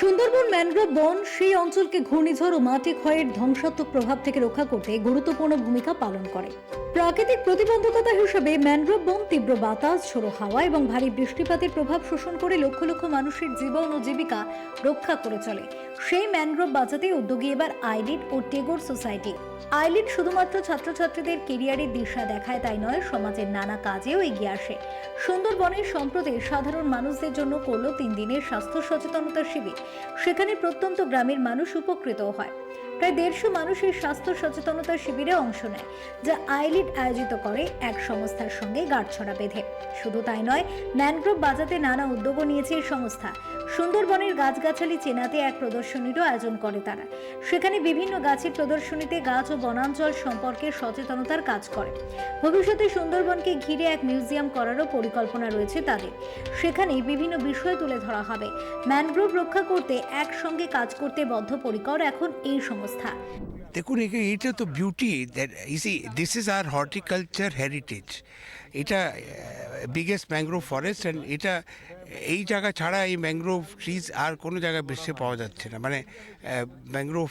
Sundarban mangrove বন সেই অঞ্চলকে ঘূর্ণিঝড় ও মাটি ক্ষয়ের ধ্বংসাত্মক প্রভাব থেকে রক্ষা করতে গুরুত্বপূর্ণ ভূমিকা পালন করে। প্রাকৃতিক প্রতিবন্ধকতা হিসেবে ম্যানগ্রোভ বন তীব্র বাতাস, ঝোড়ো হাওয়া এবং ভারী বৃষ্টিপাতের প্রভাব শোষণ করে লক্ষ লক্ষ মানুষের জীবন ও জীবিকা রক্ষা করে চলে। সেই ম্যানগ্রোভ বাঁচাতে উদ্যোগী এবার আইলিট ও টেগোর সোসাইটি। আইলিট শুধুমাত্র ছাত্রছাত্রীদের কেরিয়ারের দিশা দেখায় তাই নয়, সমাজের নানা কাজেও এগিয়ে আসে। সুন্দরবনের সম্প্রতি সাধারণ মানুষদের জন্য করল তিন দিনের স্বাস্থ্য সচেতনতা শিবির। সেখানে প্রত্যন্ত গ্রামের মানুষ উপকৃত হয়। প্রায় দেড়শো মানুষ এই স্বাস্থ্য সচেতনতা শিবিরে অংশ নেয়, যা আইলিট আয়োজিত করে এক সংস্থার সঙ্গে গাঁটছড়া বেঁধে। শুধু তাই নয়, ম্যানগ্রোভ বাজাতে নানা উদ্যোগও নিয়েছে এই সংস্থা। সুন্দরবনের গাছগাছালি চেনাতে এক প্রদর্শনীরও আয়োজন করে তারা। সেখানে বিভিন্ন গাছের প্রদর্শনীতে গাছ ও বনাঞ্চল সম্পর্কে সচেতনতার কাজ করে। ভবিষ্যতে সুন্দরবনকে ঘিরে এক মিউজিয়াম করারও পরিকল্পনা রয়েছে তাদের। সেখানে বিভিন্ন বিষয় তুলে ধরা হবে। ম্যানগ্রোভ রক্ষা করতে একসঙ্গে কাজ করতে বদ্ধপরিকর এখন এই সংস্থা। দেখুন এটা তো বিউটি ইসি দিস ইজ আর হর্টিকালচার হেরিটেজ এটা বিগেস্ট ম্যাংগ্রোভ ফরেস্ট অ্যান্ড এটা এই জায়গা ছাড়া এই ম্যাংগ্রোভ ট্রিজ আর কোনো জায়গায় বেশি পাওয়া যাচ্ছে না। মানে ম্যাংগ্রোভ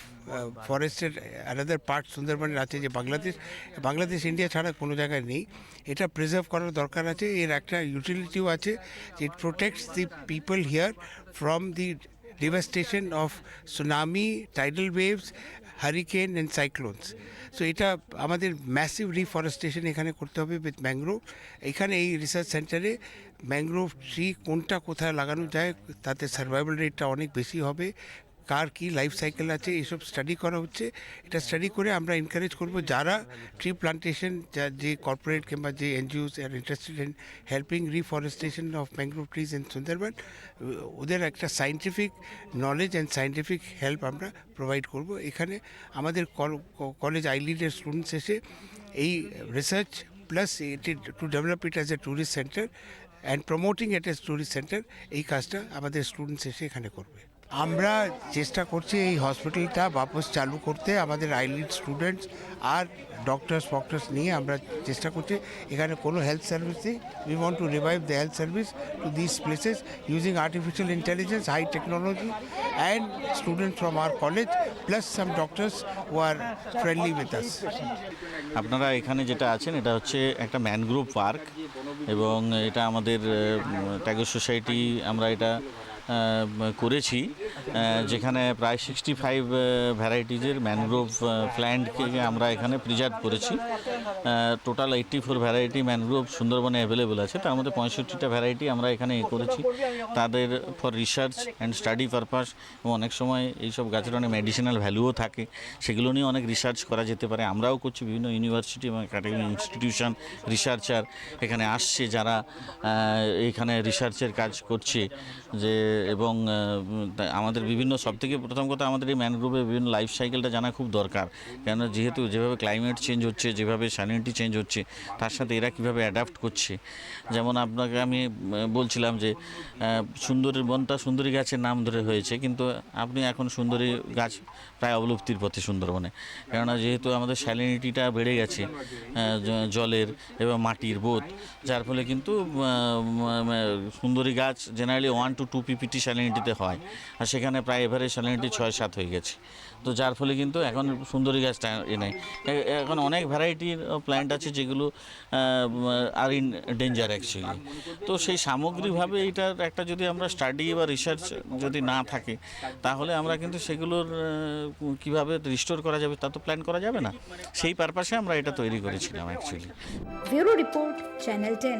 ফরেস্টের আলাদার পার্ট সুন্দরবনের আছে যে বাংলাদেশ। বাংলাদেশ ইন্ডিয়া ছাড়া কোনো জায়গায় নেই। এটা প্রিজার্ভ করার দরকার আছে। এর একটা ইউটিলিটিও আছে। যে it protects the people here from the devastation of tsunami tidal waves, hurricane and cyclones so এটা আমাদের ম্যাসিভ রিফরেস্টেশন এখানে করতে হবে উইথ ম্যাংগ্রোভ এখানে এই রিসার্চ সেন্টারে ম্যাংগ্রোভ ট্রি কোনটা কোথায় লাগানো যায়, তাতে সার্ভাইভাল রেটটা অনেক বেশি হবে, কার কি লাইফ সাইকেল আছে, এসব স্টাডি করা হচ্ছে। এটা স্টাডি করে আমরা এনকারেজ করব যারা ট্রি প্লান্টেশন যা যে কর্পোরেট কিংবা যে NGOs R interested in helping reforestation of mangrove trees in Sundarban ওদের একটা scientific knowledge and scientific help আমরা প্রোভাইড করব। এখানে আমাদের কলেজ আইলিডের স্টুডেন্টস এসে এই রিসার্চ প্লাস এটি to develop it as a tourist centre and promoting at a tourist centre এই কাজটা আমাদের স্টুডেন্টস এসে এখানে করবে। আমরা চেষ্টা করছি এই হসপিটালটা বাপস চালু করতে, আমাদের আইলিড স্টুডেন্টস আর ডক্টরস ফক্টর্স নিয়ে আমরা চেষ্টা করছি। এখানে কোনো হেলথ সার্ভিস নেই। We want to revive the health service to this places using artificial intelligence high technology and students from our college plus some doctors who are friendly with us আপনারা এখানে যেটা আছেন, এটা হচ্ছে একটা ম্যানগ্রোভ পার্ক এবং এটা আমাদের ট্যাগর সোসাইটি আমরা এটা করেছি যেখানে প্রায় সিক্সটি ফাইভ ভ্যারাইটিজের ম্যানগ্রোভ প্ল্যান্টকে আমরা এখানে প্রিজার্ভ করেছি। Total eighty four variety mangrove সুন্দরবনে অ্যাভেলেবল আছে। তার মধ্যে পঁয়ষট্টিটা ভ্যারাইটি আমরা এখানে এ করেছি। তাদের for research and study purpose এবং অনেক সময় এইসব গাছের অনেক মেডিসিনাল ভ্যালুও থাকে। সেগুলো নিয়ে অনেক রিসার্চ করা যেতে পারে। আমরাও করছি। বিভিন্ন ইউনিভার্সিটি এবং একাডেমিক ইনস্টিটিউশন রিসার্চার এখানে আসছে যারা এখানে রিসার্চের কাজ করছে যে এবং আমাদের বিভিন্ন সব থেকে প্রথম কথা আমাদের এই ম্যানগ্রোভের বিভিন্ন লাইফ সাইকেলটা জানা খুব দরকার। কেন যেহেতু যেভাবে ক্লাইমেট চেঞ্জ হচ্ছে, যেভাবে স্যানিটি চেঞ্জ হচ্ছে, তার সাথে এরা কীভাবে অ্যাডাপ্ট করছে। যেমন আপনাকে আমি বলছিলাম যে সুন্দরী বনটা সুন্দরী গাছের নাম ধরে হয়েছে, কিন্তু আপনি এখন সুন্দরী গাছ প্রায় অবলুপ্তির পথে সুন্দরবনে। কেননা যেহেতু আমাদের স্যালিনিটিটা বেড়ে গেছে জলের এবং মাটির বোধ, যার ফলে কিন্তু সুন্দরী গাছ generally one to two PPT স্যালিনিটিতে হয়। আর সেখানে প্রায় এভারেজ স্যালিনিটি ছয় সাত হয়ে গেছে। তো যার ফলে কিন্তু এখন সুন্দরী গাছটা এ নেই। এখন অনেক ভ্যারাইটির প্ল্যান্ট আছে যেগুলো আর ইন ডেঞ্জার অ্যাকচুয়ালি তো সেই সামগ্রিকভাবে এইটার একটা যদি আমরা স্টাডি বা রিসার্চ যদি না থাকে, তাহলে আমরা কিন্তু সেগুলোর কীভাবে রিস্টোর করা যাবে তা তো প্ল্যান করা যাবে না। সেই পারপাসে আমরা এটা তৈরি করেছিলাম actually bureau report, channel ten.